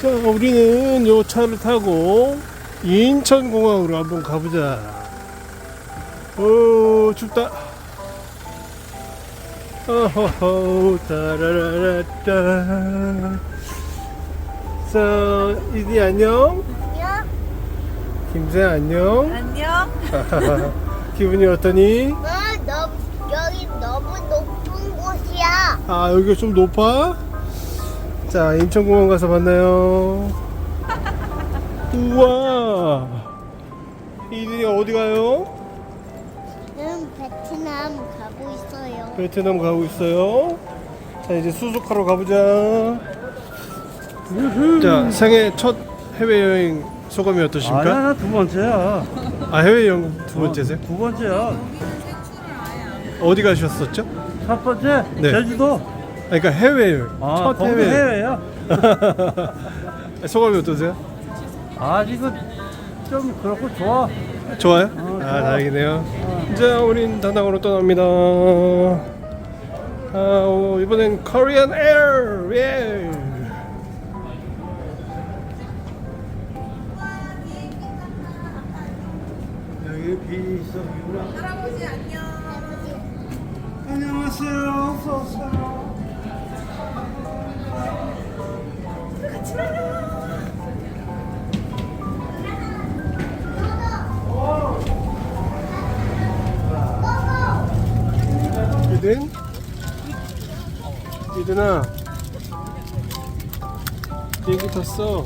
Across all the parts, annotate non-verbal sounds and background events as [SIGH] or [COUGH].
자, 우리는 요 차를 타고 인천공항으로 한번 가보자. 오, 춥다. 어허허, 따라라라따. 자, 이디 안녕. 안녕. 김세 안녕. 안녕. [LAUGHS] 기분이 어떠니? 어, 너, 여기 너무 높은 곳이야. 아, 여기가 좀 높아? 자, 인천공항 가서 만나요. 우와. 이들이 어디 가요? 지금 베트남 가고 있어요. 베트남 가고 있어요. 자, 이제 수속하러 가보자. 자, 생애 첫 해외여행 소감이 어떠십니까? 아니야, 나두 번째야. 아, 해외여행 두 번째세요? 어, 두 번째야. 어디 가셨었죠? 첫 번째, 네. 제주도. 그러니까 해외여행. 아, 첫 해외. 해외야. [LAUGHS] 소감이 어떠세요? 아직은 좀 그렇고 좋아. 좋아요? 어, 아, 좋아. 다행이네요. 자, 우린 다낭으로 떠납니다. 아, 오, 이번엔 코리안 에어. 예. 여기 비 있어. 할아버지 안녕. 안녕하세요. 어서 오세요. 이든? 이든아. 비행기 탔어.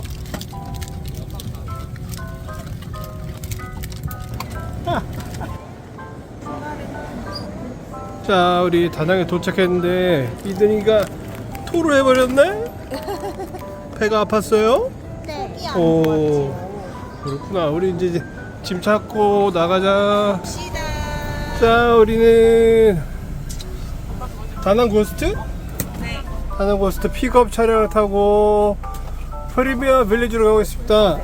[LAUGHS] 자, 우리 다낭에 도착했는데 이든이가 토를 해버렸네? 배가 아팠어요? 네. 오, 그렇구나. 우리 이제 짐 찾고 나가자. 시다. 자, 우리는 다낭 고스트? 네. 다낭 고스트 픽업 차량을 타고 프리미어 빌리지로 가고 있습니다.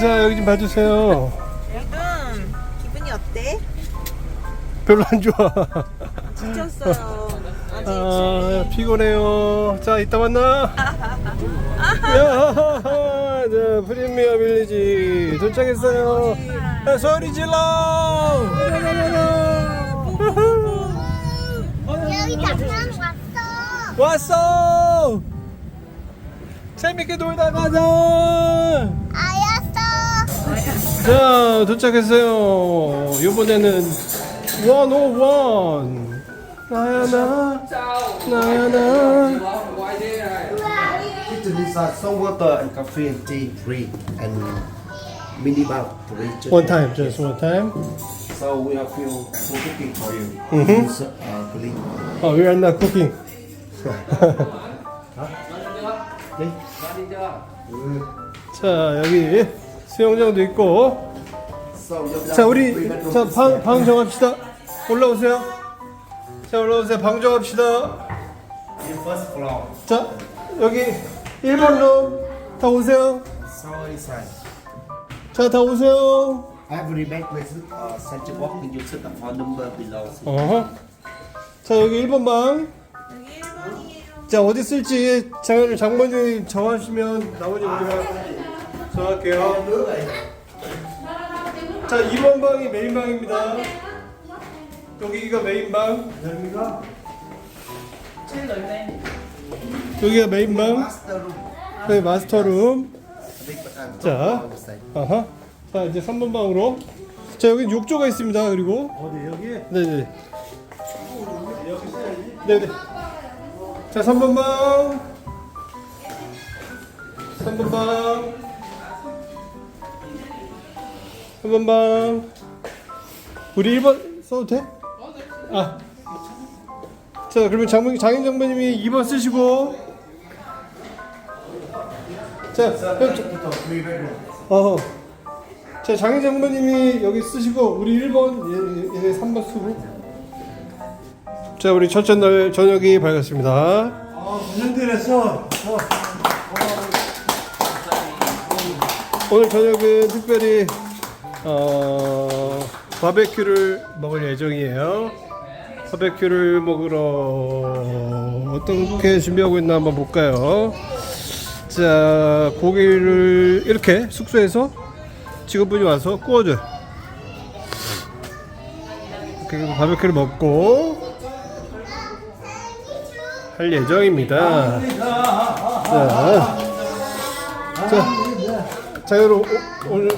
자, 여기 좀 봐주세요. 여러분 기분이 어때? 별로 안 좋아. 지쳤어요. 아직 아, 피곤해요. 자, 이따 만나. 야, 자, 프리미어 빌리지 도착했어요. 야, 소리 질러! 여기 왔어. 왔어! 재밌게 놀다 가자! 알았어. 자, 도착했어요. 이번에는 101. 나야, 나. 나야, 나. Kitchen inside some water and coffee and tea free and minibar free. just- One time, just one time. So we have few food cooking for you. Mhm. So, uh, please. Oh, we are not cooking. 자, 여기 수영장도 있고. So 자, 우리 자, 방, 방 정합시다. 올라오세요. 자, 올라오세요. 방 정합시다. in first floor. 자, 여기 1번 룸. 다 오세요. 자, 다 오세요. Every bed with center box and you set the phone number below. 어허. 자, 여기 1번 방. 여기 1번이에요. 자, 어디 쓸지 장, 장모님 정하시면 나머지 우리가 정할게요. 자, 2번 방이 메인 방입니다. 여기가 메인 방. 여기가 제일 넓네. 여기가 메인 방. Master room. 여기 마스터 룸. Big uh, 자. 아하. 자, 이제 3번 방으로. 자, 여기 욕조가 있습니다. 그리고 어디, 여기? 네네. 네네. 자, 3번 방. 3번 방. 3번 방. 우리 1번 써도 돼? 아. 자, 그러면 장모, 장인 장모님이 2번 쓰시고. 자, 그럼 저-. 어. 자, 장인 장모님이 여기 쓰시고 우리 1번 얘, 얘네 3번 쓰고. 자, 우리 첫째 날 저녁이 밝았습니다. 아, 무슨 일 했어? 어. 오늘 저녁은 특별히 어, 바베큐를 먹을 예정이에요. 바베큐를 먹으러 어떻게 준비하고 있나 한번 볼까요? 자 고기를 이렇게 숙소에서 직원분이 와서 구워줘요 그리고 바베큐를 먹고 할 예정입니다 자, 자, 자 여러분 오- 오늘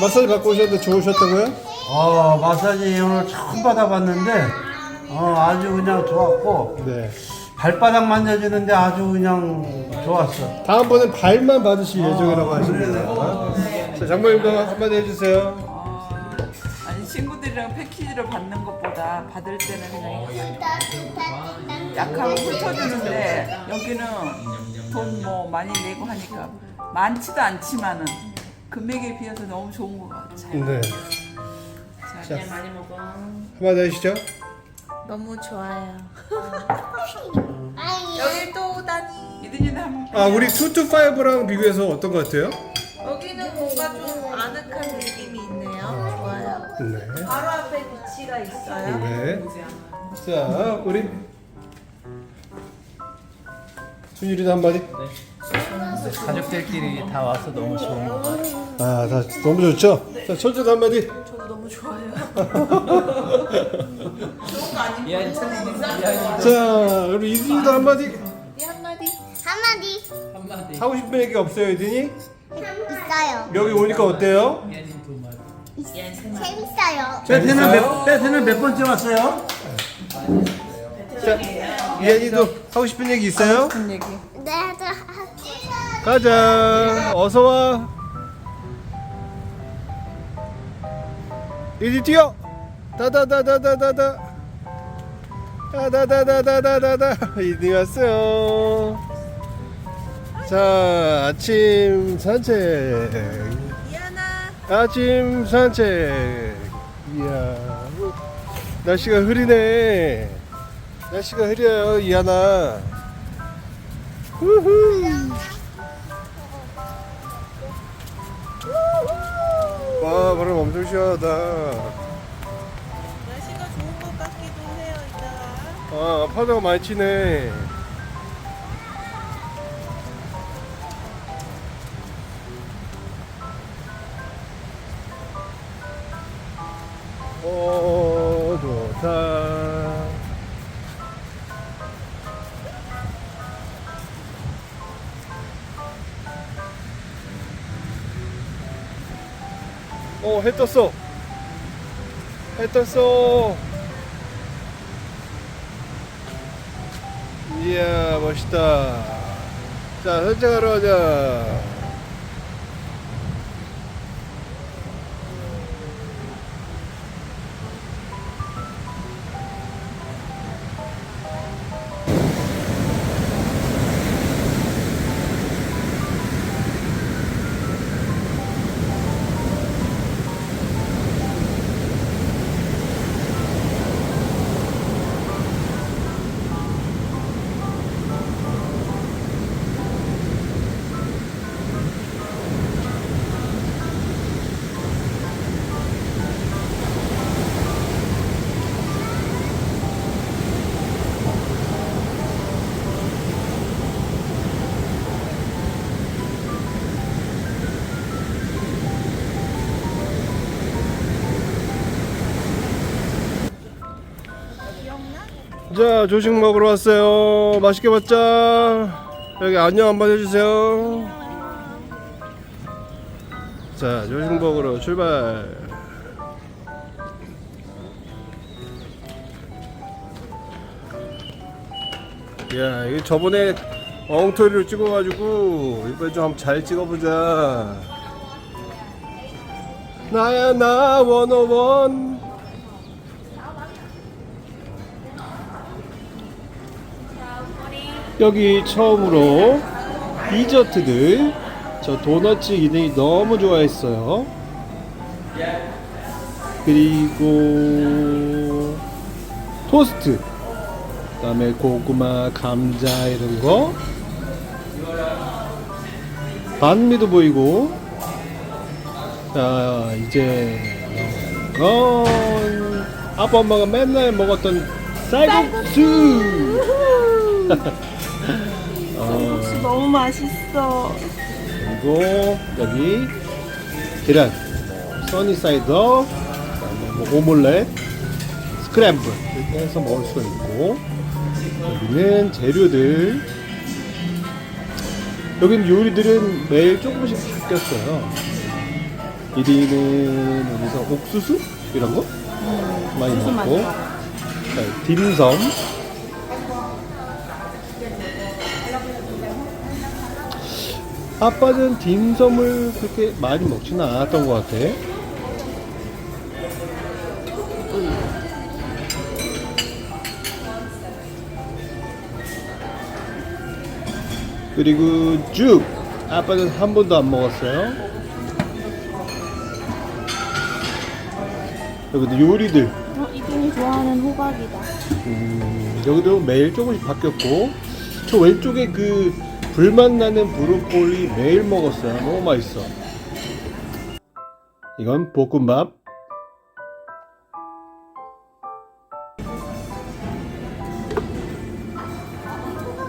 마사지 받고 오셨는데 좋으셨다고요? 어, 마사지 오늘 처음 받아봤는데, 어, 아주 그냥 좋았고, 네 발바닥 만져주는데 아주 그냥 좋았어. 다음번엔 발만 받으실 예정이라고 하십니다 자 장모님도 한마디 해주세요 아니 친구들이랑 패키지를 받는 것보다 받을 때는 그냥 약하고 훑어주는데 여기는 돈 뭐 많이 내고 하니까 많지도 않지만은 금액에 비해서 너무 좋은 것 같아요. 네 자, 많이 먹어. 한마디 해주시죠 너무 좋아요. 아이 여기 또 오다니. 이든이는 한 아 우리 225랑 비교해서 어떤 것 같아요? 여기는 뭔가 좀 아늑한 느낌이 있네요. 좋아요. 네. 바로 앞에 비치가 있어요. 네. 자 우리 준일이도 한마디. 가족들끼리 다 와서 너무 좋은 것 같아요. 아, 다 너무 좋죠. 자 철저도 한마디. 저도 너무 좋아요. 자 우리 이든이도 한마디. 이 한마디. 한마디 한마디. 하고 싶은 얘기 없어요, 이든이? 있어요. 여기 오니까 어때요? 이한이 두 마디. 재밌어요. 몇, 빼트는 몇 번째 왔어요? 자 이한이도 하고 싶은 얘기 있어요? 네, 저 가자. 어서 와. 이리 뛰어. 다다다다다다다. 다다다다다다다. 이리 왔어요. 자, 아침 산책. 이하나. 아침 산책. 이야. 날씨가 흐리네. 날씨가 흐려요, 이하나. 후후. 와, 바람 엄청 시원하다. 날씨가 좋은 것 같기도 해요. 이따가. 아, 파도가 많이 치네. 해 떴어. 해 떴어. 이야 멋있다 자 산책하러 가자 자 조식 먹으러 왔어요. 맛있게 먹자? 여기 안녕 한번 해주세요. 자 조식 먹으러 출발. 야 이거 저번에 엉터리를 찍어가지고 이번에 좀 잘 찍어보자. 나야 나 원어원 여기 처음으로 디저트들. 저 도너츠 이들이 너무 좋아했어요. 그리고 토스트. 그 다음에 고구마 감자 이런 거. 반미도 보이고. 자 이제 건 아빠 엄마가 맨날 먹었던 쌀국수. 어, 너무 맛있어. 그리고 여기 계란, 뭐 써니사이더, 뭐 오믈렛, 스크램블. 이렇게 해서 먹을 수 있고. 여기는 재료들. 여기는 요리들은 매일 조금씩 바뀌었어요. 1위는 여기서 옥수수? 이런 거? 많이 옥수수 많이 먹고. 자, 딤섬 아빠는 딤섬을 그렇게 많이 먹지는 않았던 것 같아. 그리고 죽 아빠는 한 번도 안 먹었어요. 여기도 요리들 어, 이준이 좋아하는 호박이다. 음, 여기도 매일 조금씩 바뀌었고 저 왼쪽에 그 불맛 나는 브로콜리 매일 먹었어요. 너무 맛있어. 이건 볶음밥.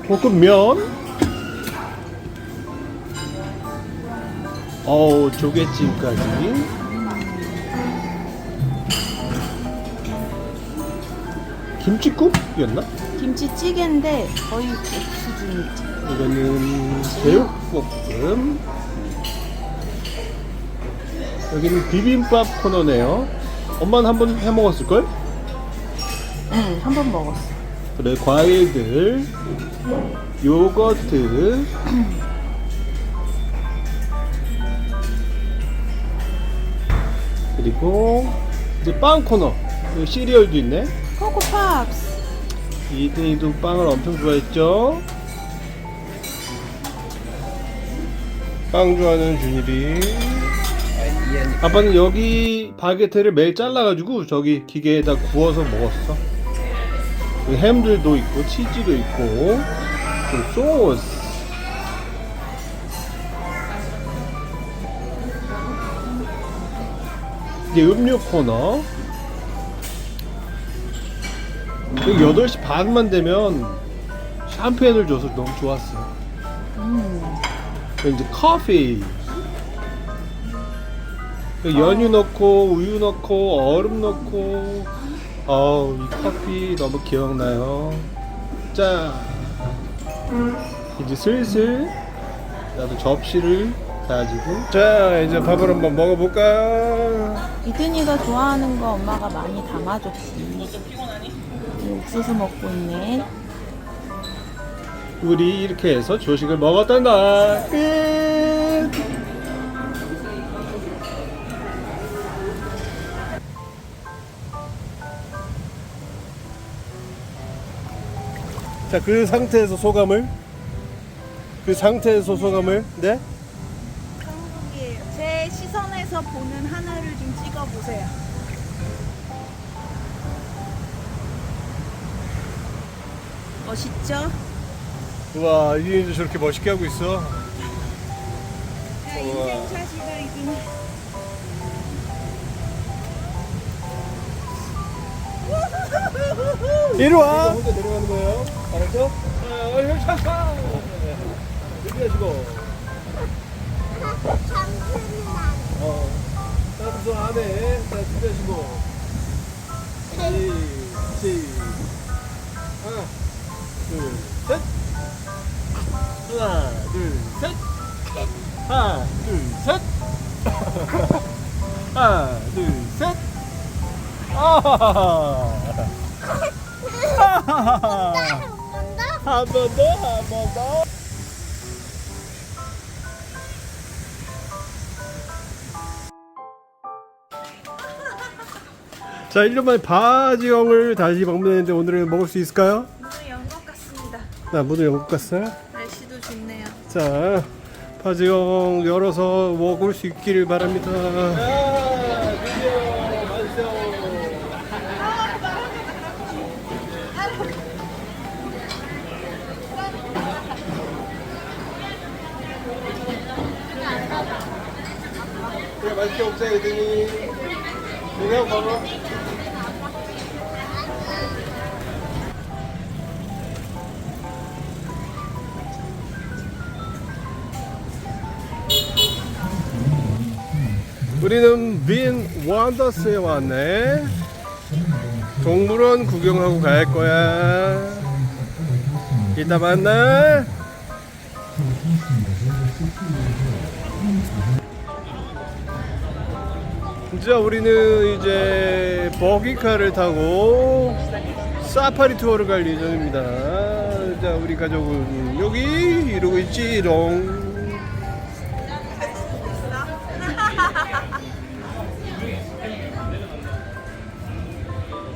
볶음면. 어우 조개찜까지. 김치국이었나? 김치찌개인데 거의 국 수준이지. 이거는 제육볶음. 여기는 비빔밥 코너네요. 엄마는 한 번 해 먹었을걸? 응, 한 번 먹었어. 그래, 과일들, 요거트, 그리고 이제 빵 코너. 시리얼도 있네. 코코팝스. 이든이도 빵을 엄청 좋아했죠? 빵 좋아하는 준일이. 아빠는 여기 바게트를 매일 잘라가지고 저기 기계에다 구워서 먹었어. 여기 햄들도 있고 치즈도 있고 그 소스. 이제 음료 코너. 여기 8시 반만 되면 샴페인을 줘서 너무 좋았어. 그리고 이제 커피. 여기 연유 넣고 우유 넣고 얼음 넣고 어우 이 커피 너무 기억나요. 자 이제 슬슬 나도 접시를 가지고 자 이제 밥을 한번 먹어볼까요? 이든이가 좋아하는 거 엄마가 많이 담아줬지. 이 옥수수 먹고 있네. 우리 이렇게 해서 조식을 먹었던 날 끝. 자, 그 상태에서 소감을 그 상태에서 소감을 네? 보는 하나를 좀 찍어보세요. 멋있죠? 우와, 이인도 저렇게 멋있게 하고 있어. 이긴. [LAUGHS] 이리 와. 혼자 내려가는 거예요. 알았죠? 아, 형 잠깐. 준비하시고. 어. 따뜻한 안에 자 준비하시고. 시, 시. 하나, 둘, 셋. 하나, 둘, 셋. 하나, 둘, 셋. [LAUGHS] 하나, 둘, 셋. 아하하하. 하하하하. 한번 더? 한번 더, 한 번 더. 자, 1년 만에 바지형을 다시 먹는데 오늘은 먹을 수 있을까요? 오늘 연것 같습니다. 나 모두 영국 갔어요. 자, 바지형 열어서 먹을 수 있기를 바랍니다. 맛있게 먹자 애들이. 그냥 먹어. 우리는 빈 원더스에 왔네. 동물원 구경하고 갈 거야. 이따 만나. 자, 우리는 이제 버기카를 타고 사파리 투어를 갈 예정입니다. 자, 우리 가족은 여기 이러고 있지롱.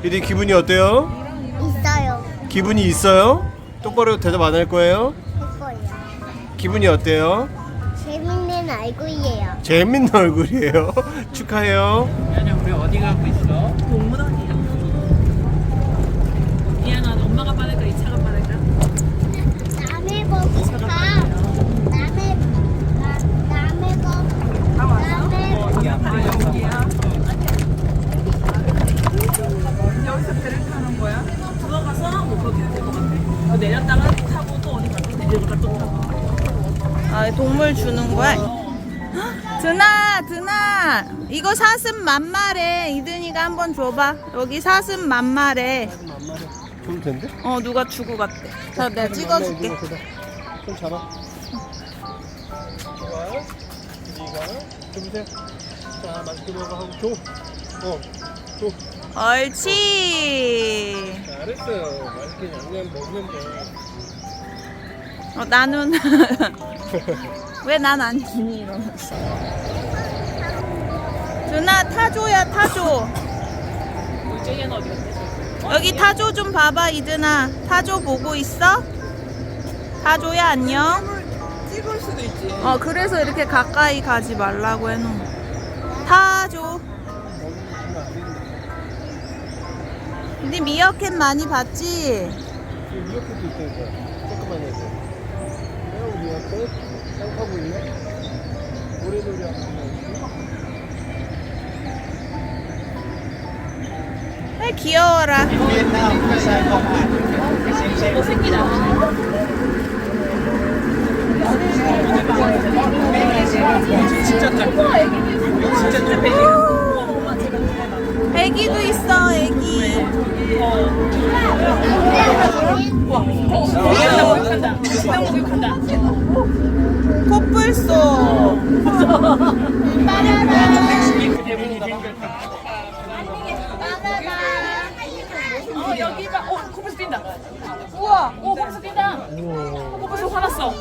이리 기분이 어때요? 있어요. 기분이 있어요? 똑바로 대답 안 할 거예요? 할 거예요. 기분이 어때요? 재밌는 얼굴이에요. 재밌는 얼굴이에요. [LAUGHS] 축하해요. 야냐 우리 어디 가고 있어? 아 동물 주는 거야? 드나 드나 이거 사슴 만마래 이든이가 한번 줘봐 여기 사슴 만마래 좋을 텐데. 어 누가 주고 갔대 자 내가 찍어줄게 손 잡아. 좋아. 네가 줘보세요. 자, 맛있게 먹어 하고 줘. 어, 줘. 옳지 잘했어요. 맛있게 양념 먹으면 돼. 어, 나는 [LAUGHS] 왜 난 안 주니 이러면서 준아 타조야 타조 물쟁이는 어디 갔대? 여기 타조 좀 봐봐 이든아 타조 보고 있어? 타조야 안녕 찍을 수도 있지. 어 그래서 이렇게 가까이 가지 말라고 해놓은 타조 근데 미어캣 많이 봤지? 미역국도 있다니까. 조금만 해서. 내가 우리 앞에 쌍하고 있네. 노래놀이 하고 있네. 왜 귀여워라 애기도 있어 애기 코뿔소 어 여기 봐. 어 코뿔소 뛴다. 우와. 오 코뿔소 뛴다. 어, 코뿔소 화났어.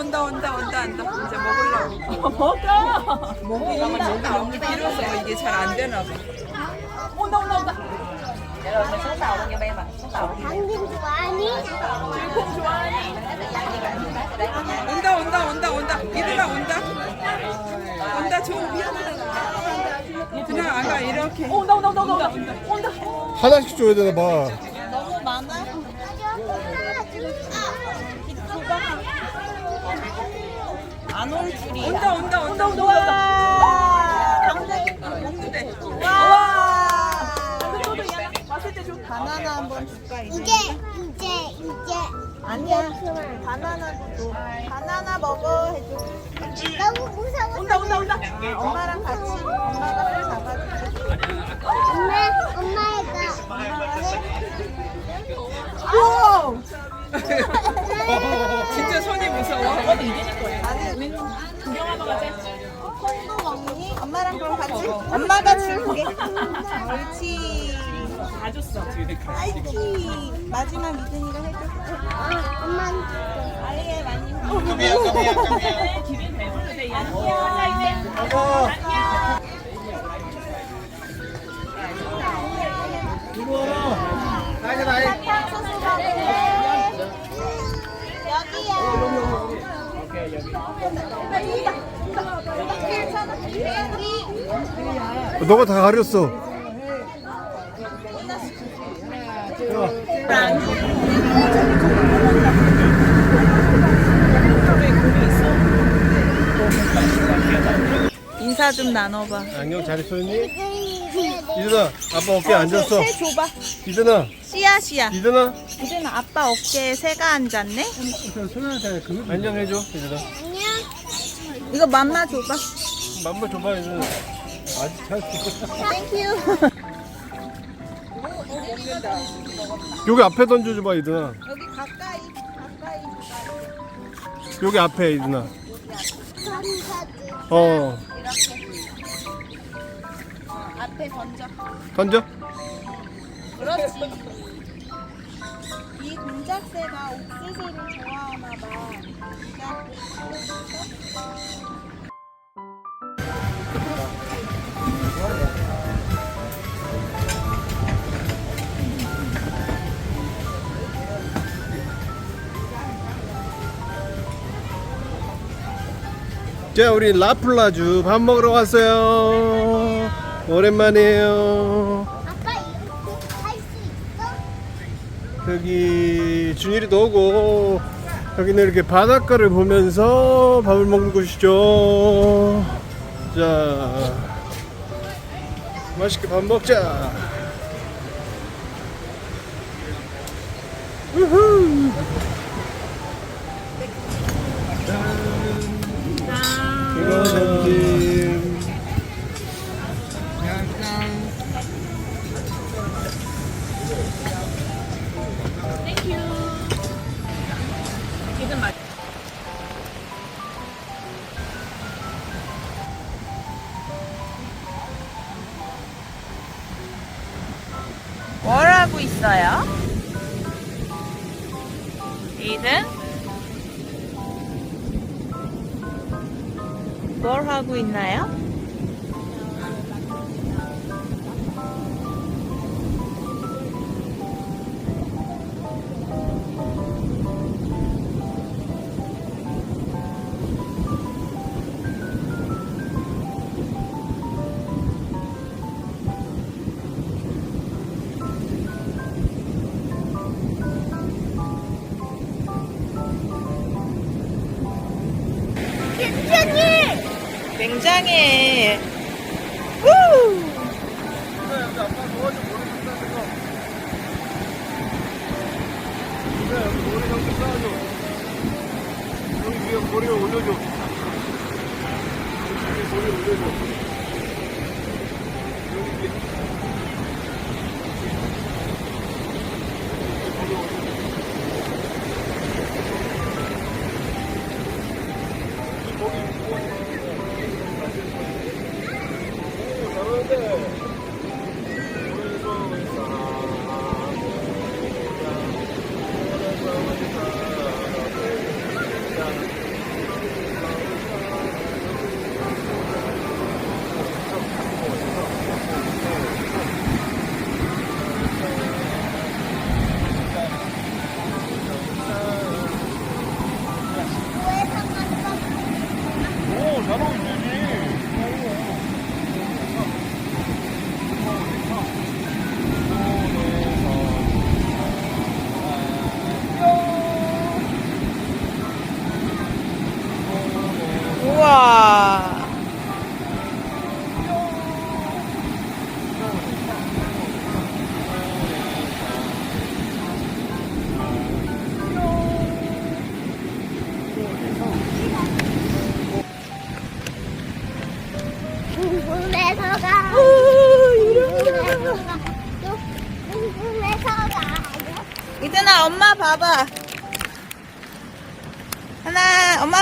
온다 온다 온다 온다 온다. 이제 먹으려고. 먹어. 먹이 먹이 너무 길어서 이게 잘 안 되나 봐. 온다 온다 온다. 당근 좋아하니? 콩 좋아하니? 온다 온다 온다 온다. 이리가 온다. 온다 줘. 그냥 아가 이렇게. 온다 온다 온다 온다 온다. 온다. 하나씩 줘야 되나 봐. 너무 많아? 올 줄이야 온다 온다 온다 온다. 와 먹는데. 와 왔을 때 좀. 바나나 한번 줄까 이제? 이제 이제 이제 아니야 바나나도 줘 바나나 먹어 해줘 너무 무서워. 온다 온다 온다. 엄마랑 같이 엄마가 손 잡아줄게 엄마 엄마가 오! [LAUGHS] 진짜 손이 무서워. 이거는 이제는 거야. 우리는 구경하러 가자. 콩도 먹니? 엄마랑 그럼 같이 엄마가 줄게 옳지 다 줬어. 아이키 마지막 미든이가 해줘 엄마 아예 많이 기분 배부르대. 얘. 가자 이 너가 다 가렸어. 인사 좀 나눠봐 안녕 잘 있었니? 이든아 아빠 어깨에 앉았어 새 줘봐. 이든아 씨앗이야. 이든아 이제는 아빠 어깨에 새가 앉았네. 안녕해줘 이든아 안녕. 이거 맘마 줘봐. 맘마 줘봐 이든아 아직 잘 땡큐. 여기 앞에 던져줘봐 이든아 여기 가까이 가까이. 여기 앞에 이든아 감사드. 어 앞에 던져. 던져 그렇지. 이 공작새가 옥수수를 좋아하나 봐. 자 우리 라플라주 밥 먹으러 왔어요 오랜만이에요 여기 준일이도 오고 여기는 이렇게 바닷가를 보면서 밥을 먹는 곳이죠. 자 맛있게 밥 먹자. 우후 있어요? 이든? 뭘 하고 있나요? 여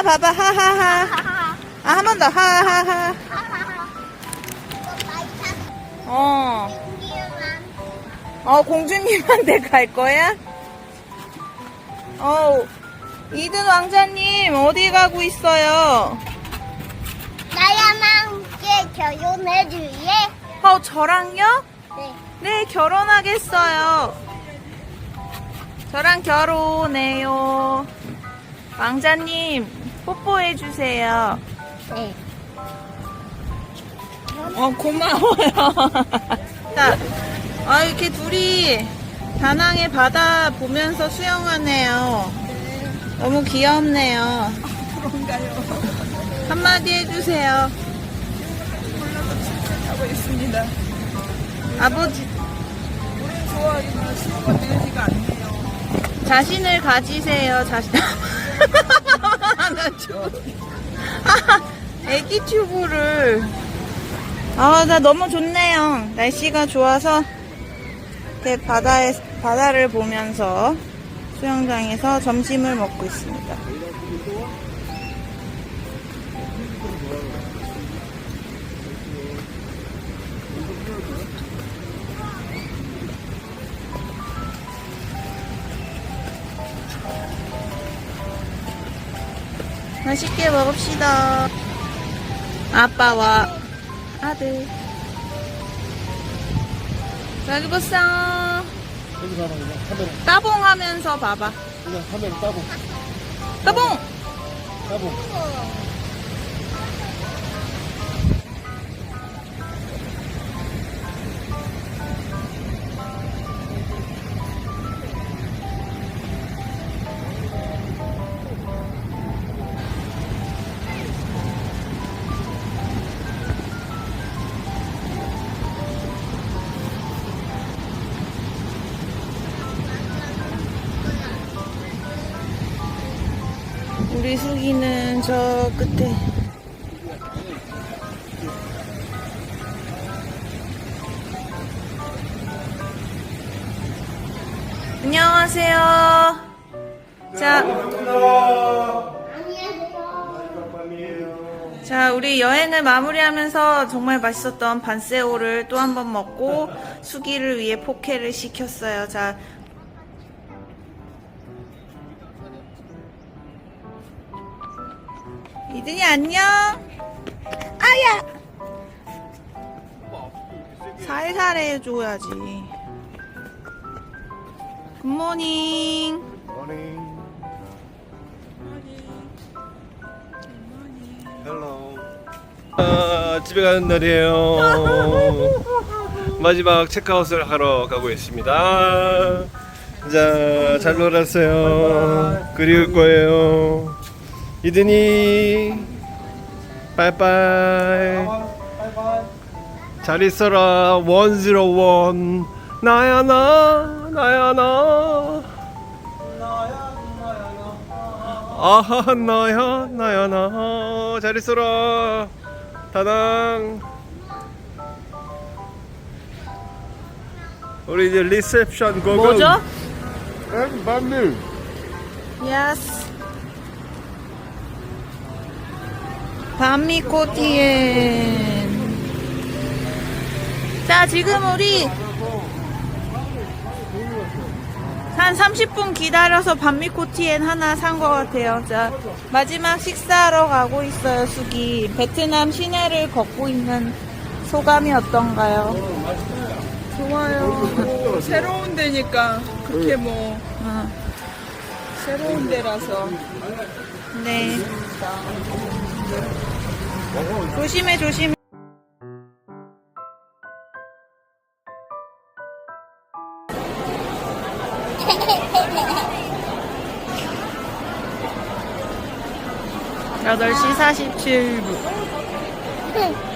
봐봐 하하하. 아 한 번 더 하하하. 어. 어 공주님한테 [LAUGHS] 갈 거야? 어 이든 왕자님 어디 가고 있어요? 나야만 함께 결혼해 줄래? 어 저랑요? 네. 네 결혼하겠어요. 저랑 결혼해요. 왕자님 뽀뽀해 주세요. 네. 어 고마워요. [LAUGHS] 자, 아 이렇게 둘이 다낭의 바다 보면서 수영하네요. 너무 귀엽네요. 그런가요? 한마디 해주세요. 하고 있습니다. 아버지 우린 좋아하지만 친구가 되지가 않네요. 자신을 가지세요. 자신. [LAUGHS] 나 저- 애기 튜브를. 아, 나 너무 좋네요. 날씨가 좋아서 바다에 바다를 보면서 수영장에서 점심을 먹고 있습니다. 맛있게 먹읍시다. 아빠와 아들. 여기 보쌈. 하나 그냥 카메라 따봉 하면서 봐봐. 그냥 카메라 따고 따봉! 따고 수기는 저 끝에. 안녕하세요. 자, 자, 우리 여행을 마무리하면서 정말 맛있었던 반세오를 또 한 번 먹고 수기를 위해 포케를 시켰어요. 자, 이든이 안녕. 아야. 살살 해줘야지. 굿모닝. 아, 집에 가는 날이에요. [LAUGHS] 마지막 체크아웃을 하러 가고 있습니다. 자, 잘 놀았어요. 그리울 거예요. 이든이, 빠이빠이. 잘 있어라, 101. 나야, 나, 나야, 나. 아하, 나야, 나야, 나. 잘 있어라. 다낭. 우리 이제 리셉션 고고. 뭐죠? 밤밀. 예스. 밤미코티엔. 자, 지금 우리 한 30분 기다려서 밤미코티엔 하나 산 것 같아요. 자, 마지막 식사하러 가고 있어요, 수기. 베트남 시내를 걷고 있는 소감이 어떤가요? 좋아요. 새로운 데니까 그렇게 뭐 어, 새로운 데라서 네. 조심해, 조심해. [LAUGHS] 여덟 시 47분.